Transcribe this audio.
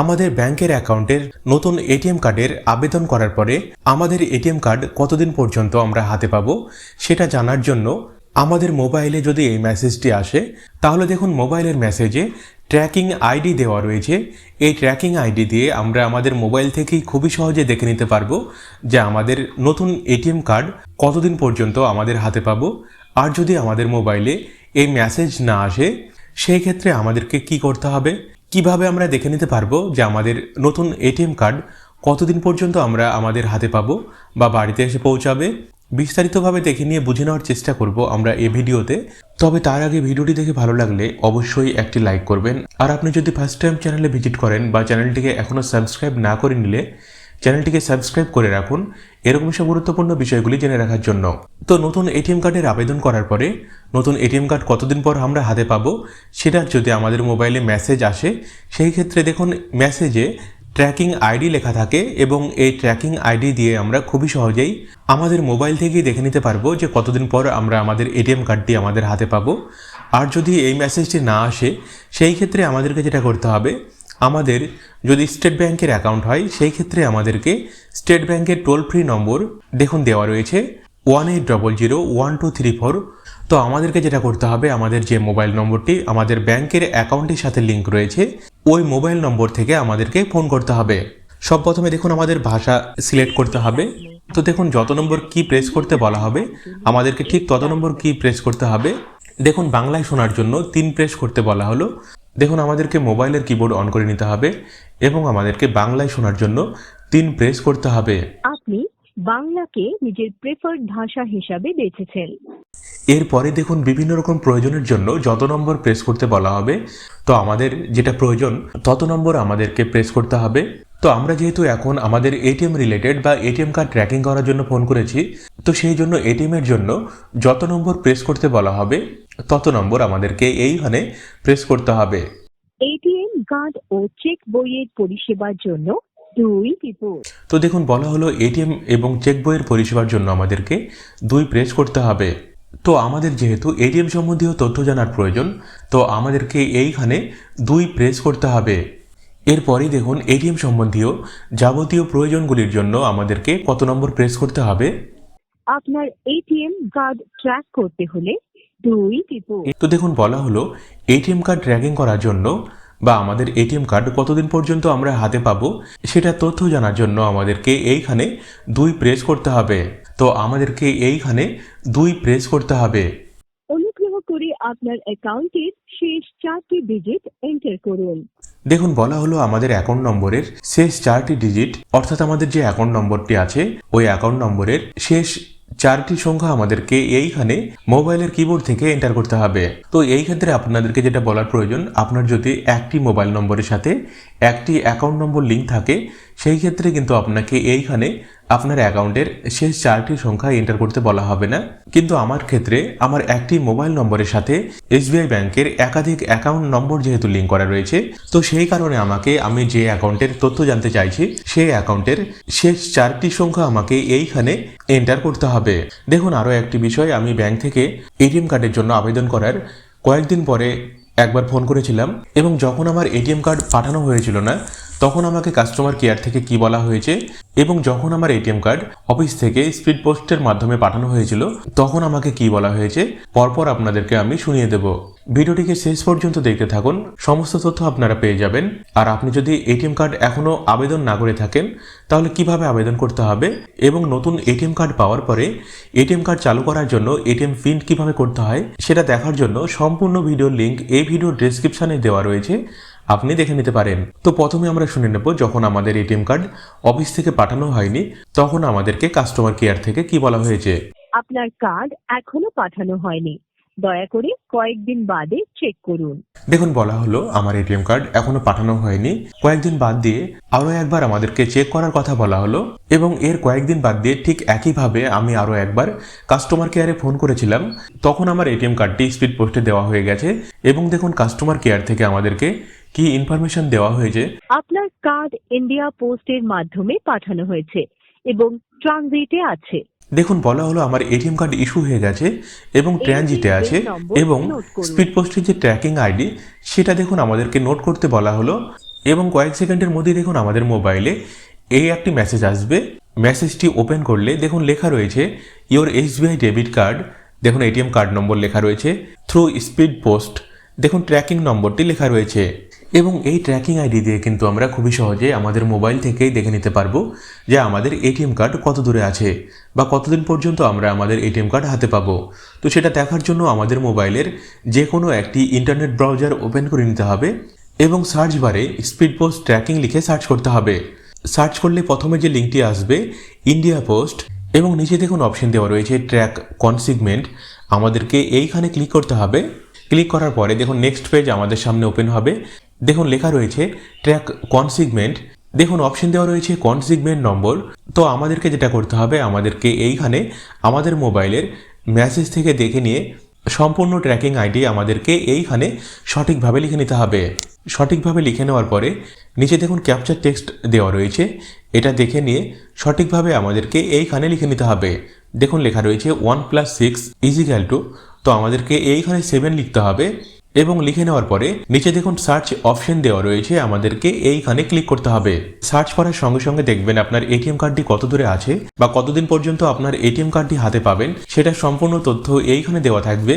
আমাদের ব্যাংকের অ্যাকাউন্টের নতুন এটিএম কার্ডের আবেদন করার পরে আমাদের এটিএম কার্ড কতদিন পর্যন্ত আমরা হাতে পাবো সেটা জানার জন্য আমাদের মোবাইলে যদি এই মেসেজটি আসে, তাহলে দেখুন মোবাইলের মেসেজে ট্র্যাকিং আইডি দেওয়া রয়েছে। এই ট্র্যাকিং আইডি দিয়ে আমরা আমাদের মোবাইল থেকেই খুবই সহজে দেখে নিতে পারব যে আমাদের নতুন এটিএম কার্ড কতদিন পর্যন্ত আমাদের হাতে পাবো। আর যদি আমাদের মোবাইলে এই মেসেজ না আসে, সেই ক্ষেত্রে আমাদেরকে কি করতে হবে? কীভাবে আমরা দেখে নিতে পারব যে আমাদের নতুন এটিএম কার্ড কতদিন পর্যন্ত আমরা আমাদের হাতে পাবো বা বাড়িতে এসে পৌঁছাবে? বিস্তারিতভাবে দেখে নিয়ে বুঝে নেওয়ার চেষ্টা করব আমরা এই ভিডিওতে। তবে তার আগে ভিডিওটি দেখে ভালো লাগলে অবশ্যই একটি লাইক করবেন। আর আপনি যদি ফার্স্ট টাইম চ্যানেলে ভিজিট করেন বা চ্যানেলটিকে এখনও সাবস্ক্রাইব না করে নিলে চ্যানেলটিকে সাবস্ক্রাইব করে রাখুন। এরকম সব গুরুত্বপূর্ণ বিষয়গুলি জেনে রাখার জন্য। তো নতুন এটিএম কার্ডের আবেদন করার পরে, নতুন এটিএম কার্ড কতদিন পর আমরা হাতে পাবো, সেটা যদি আমাদের মোবাইলে মেসেজ আসে, সেই ক্ষেত্রে দেখুন, মেসেজে ট্র্যাকিং আইডি লেখা থাকে এবং এই ট্র্যাকিং আইডি দিয়ে আমরা খুবই সহজেই আমাদের মোবাইল থেকেই দেখে নিতে পারব যে কতদিন পর আমরা আমাদের এটিএম কার্ডটি আমাদের হাতে পাবো। আর যদি এই মেসেজটি না আসে, সেই ক্ষেত্রে আমাদেরকে যেটা করতে হবে আমাদের যদি স্টেট ব্যাংকের অ্যাকাউন্ট হয়, সেই ক্ষেত্রে আমাদেরকে স্টেট ব্যাংকের টোল ফ্রি নম্বর দেখুন দেওয়া রয়েছে one eight double zero one two three four তো আমাদেরকে যেটা করতে হবে, আমাদের যে মোবাইল নম্বরটি, আমাদের ব্যাংকের অ্যাকাউন্টের সাথে লিঙ্ক রয়েছে, ওই মোবাইল নম্বর থেকে আমাদেরকে ফোন করতে হবে। সব প্রথমে দেখুন আমাদের ভাষা সিলেক্ট করতে হবে। তো দেখুন যত নম্বর কি প্রেস করতে বলা হবে, আমাদেরকে ঠিক তত নম্বর কি প্রেস করতে হবে। দেখুন বাংলায় শোনার জন্য তিন প্রেস করতে বলা হলো। দেখুন আমাদেরকে মোবাইলের কিবোর্ড অন করে নিতে হবে এবং আমাদেরকে বাংলায় শোনার জন্য তিন প্রেস করতে হবে। আপনি বাংলাকে নিজের প্রেফার্ড ভাষা হিসাবে বেছেছেন। এরপরে দেখুন বিভিন্ন রকম প্রয়োজনের জন্য যত নম্বর প্রেস করতে বলা হবে তো আমাদের যেটা প্রয়োজন তত নম্বর আমাদেরকে প্রেস করতে হবে। তো আমরা যেহেতু এখন আমাদের এটিএম রিলেটেড বা এটিএম কার্ড ট্র্যাকিং করার জন্য ফোন করেছি তো সেই জন্য এটিএম এর জন্য যত নম্বর প্রেস করতে বলা হবে তত নম্বর আমাদেরকে এইখানে প্রেস করতে হবে। এটিএম কার্ড ও চেক বইয়ের পরিষেবার জন্য দুই তো দেখুন বলা হলো এটিএম এবং চেক বইয়ের পরিষেবার জন্য আমাদেরকে দুই প্রেস করতে হবে। তো আমাদের যেহেতু এটিএম সম্বন্ধীয় তথ্য জানার প্রয়োজন তো আমাদেরকে এইখানে দুই প্রেস করতে হবে। এরপরেই দেখুন এটিএম সম্বন্ধীয় যাবতীয় প্রয়োজনগুলির জন্য আমাদেরকে কত নম্বর প্রেস করতে হবে? আপনার এটিএম কার্ড ট্র্যাক করতে হলে তো দেখুন বলা হলো এটিএম কার্ড ট্র্যাকিং করার জন্য বা আমাদের এটিএম কার্ড কতদিন পর্যন্ত আমরা হাতে পাবো সেটা তথ্য জানার জন্য আমাদেরকে এইখানে দুই প্রেস করতে হবে। তো আমাদেরকে এইখানে দুই প্রেস করতে হবে। অনুগ্রহ করে আপনার অ্যাকাউন্টের শেষ চারটি ডিজিট এন্টার করুন। দেখুন বলা হলো আমাদের অ্যাকাউন্ট নম্বরের শেষ চারটি ডিজিট অর্থাৎ আমাদের যে অ্যাকাউন্ট নম্বরটি আছে ওই অ্যাকাউন্ট নম্বরের শেষ চারটি সংখ্যা আমাদেরকে এইখানে মোবাইলের কিবোর্ড থেকে এন্টার করতে হবে। তো এই ক্ষেত্রে আপনাদেরকে যেটা বলার প্রয়োজন, আপনার যদি একটি মোবাইল নম্বরের সাথে একটি অ্যাকাউন্ট নম্বর লিঙ্ক থাকে, সেই ক্ষেত্রে কিন্তু আপনাকে এইখানে আপনার অ্যাকাউন্টের শেষ চারটি সংখ্যা এন্টার করতে বলা হবে না। কিন্তু আমার ক্ষেত্রে আমার একটি মোবাইল নম্বরের সাথে এসবিআই ব্যাংকের একাধিক অ্যাকাউন্ট নম্বর যেহেতু লিঙ্ক করা রয়েছে, তো সেই কারণে আমাকে আমি যে অ্যাকাউন্টের তথ্য জানতে চাইছি, সেই অ্যাকাউন্টের শেষ চারটি সংখ্যা আমাকে এইখানে এন্টার করতে হবে। দেখুন, আরও একটি বিষয়, আমি ব্যাংক থেকে এটিএম কার্ডের জন্য আবেদন করার কয়েকদিন পরে একবার ফোন করেছিলাম এবং যখন আমার এটিএম কার্ড পাঠানো হয়েছিল না, তখন আমাকে কাস্টমার কেয়ার থেকে কি বলা হয়েছে এবং যখন আমার এটিএম কার্ড অফিস থেকে স্পিড পোস্টের মাধ্যমে পাঠানো হয়েছিল, তখন আমাকে কি বলা হয়েছে, পরপর আপনাদেরকে আমি শুনিয়ে দেব। ভিডিওটিকে শেষ পর্যন্ত দেখতে থাকুন, সমস্ত তথ্য আপনারা পেয়ে যাবেন। আর আপনি যদি এটিএম কার্ড এখনও আবেদন না করে থাকেন, তাহলে কীভাবে আবেদন করতে হবে এবং নতুন এটিএম কার্ড পাওয়ার পরে এটিএম কার্ড চালু করার জন্য এটিএম প্রিন্ট কীভাবে করতে হয়, সেটা দেখার জন্য সম্পূর্ণ ভিডিওর লিঙ্ক এই ভিডিওর ডেসক্রিপশনে দেওয়া রয়েছে। আপনি দেখে নিতে পারেন। তো প্রথমে আমরা শুনে নেব যখন আমাদের এটিএম কার্ড অফিস থেকে পাঠানো হয়নি, তখন আমাদেরকে কাস্টমার কেয়ার থেকে কি বলা হয়েছে? আপনার কার্ড এখনও পাঠানো হয়নি। দয়া করে কয়েকদিন বাদে চেক করুন। দেখুন বলা হলো আমার এটিএম কার্ড এখনও পাঠানো হয়নি। কয়েকদিন বাদ দিয়ে আরও একবার আমাদেরকে চেক করার কথা বলা হলো এবং এর কয়েকদিন বাদ দিয়ে ঠিক একইভাবে আমি আরও একবার কাস্টমার কেয়ারে ফোন করেছিলাম। তখন আমার এটিএম কার্ডটি স্পিড পোস্টে দেওয়া হয়ে গেছে এবং দেখুন কাস্টমার কেয়ার থেকে আমাদেরকে কি ইনফরমেশন দেওয়া হয়েছে। আপনার কার্ড ইন্ডিয়া পোস্টের মাধ্যমে পাঠানো হয়েছে এবং ট্রানজিটে আছে। দেখুন বলা হলো আমার এটিএম কার্ড ইস্যু হয়ে গেছে এবং ট্রানজিটে আছে এবং স্পিড পোস্টের যে ট্র্যাকিং আইডি সেটা দেখুন আমাদেরকে নোট করতে বলা হলো এবং কয়েক সেকেন্ডের মধ্যে দেখুন আমাদের মোবাইলে এই একটি মেসেজ আসবে। মেসেজটি ওপেন করলে দেখুন লেখা রয়েছে ইওর এসবিআই ডেবিট কার্ড দেখুন এটিএম কার্ড নম্বর লেখা রয়েছে থ্রু স্পিড পোস্ট দেখুন ট্র্যাকিং নম্বরটি লেখা রয়েছে। এবং এই ট্র্যাকিং আইডি দিয়ে কিন্তু আমরা খুবই সহজে আমাদের মোবাইল থেকেই দেখে নিতে পারব যে আমাদের এটিএম কার্ড কত দূরে আছে বা কতদিন পর্যন্ত আমরা আমাদের এটিএম কার্ড হাতে পাবো। তো সেটা দেখার জন্য আমাদের মোবাইলের যে কোনো একটি ইন্টারনেট ব্রাউজার ওপেন করে নিতে হবে এবং সার্চ বারে স্পিড পোস্ট ট্র্যাকিং লিখে সার্চ করতে হবে। সার্চ করলে প্রথমে যে লিঙ্কটি আসবে ইন্ডিয়া পোস্ট এবং নিচে দেখুন অপশন দেওয়া রয়েছে ট্র্যাক কনসিগমেন্ট আমাদেরকে এইখানে ক্লিক করতে হবে। ক্লিক করার পরে দেখুন নেক্সট পেজ আমাদের সামনে ওপেন হবে। দেখুন লেখা রয়েছে ট্র্যাক কনসিগমেন্ট দেখুন অপশন দেওয়া রয়েছে কনসিগমেন্ট নম্বর তো আমাদেরকে যেটা করতে হবে আমাদেরকে এইখানে আমাদের মোবাইলের মেসেজ থেকে দেখে নিয়ে সম্পূর্ণ ট্র্যাকিং আইডি আমাদেরকে এইখানে সঠিকভাবে লিখে নিতে হবে। সঠিকভাবে লিখে নেওয়ার পরে নিচে দেখুন ক্যাপচার টেক্সট দেওয়া রয়েছে, এটা দেখে নিয়ে সঠিকভাবে আমাদেরকে এইখানে লিখে নিতে হবে। দেখুন লেখা রয়েছে one plus six equal two তো আমাদেরকে এইখানে সেভেন লিখতে হবে। এবং লিখে নেওয়ার পরে নিচে দেখুন সার্চ অপশন দেওয়া রয়েছে আমাদেরকে, এইখানে ক্লিক করতে হবে। সার্চ করার সঙ্গে সঙ্গে দেখবেন আপনার এটিএম কার্ডটি কত দূরে আছে বা কতদিন পর্যন্ত আপনার এটিএম কার্ডটি হাতে পাবেন, সেটা সম্পূর্ণ তথ্য এইখানে দেওয়া থাকবে।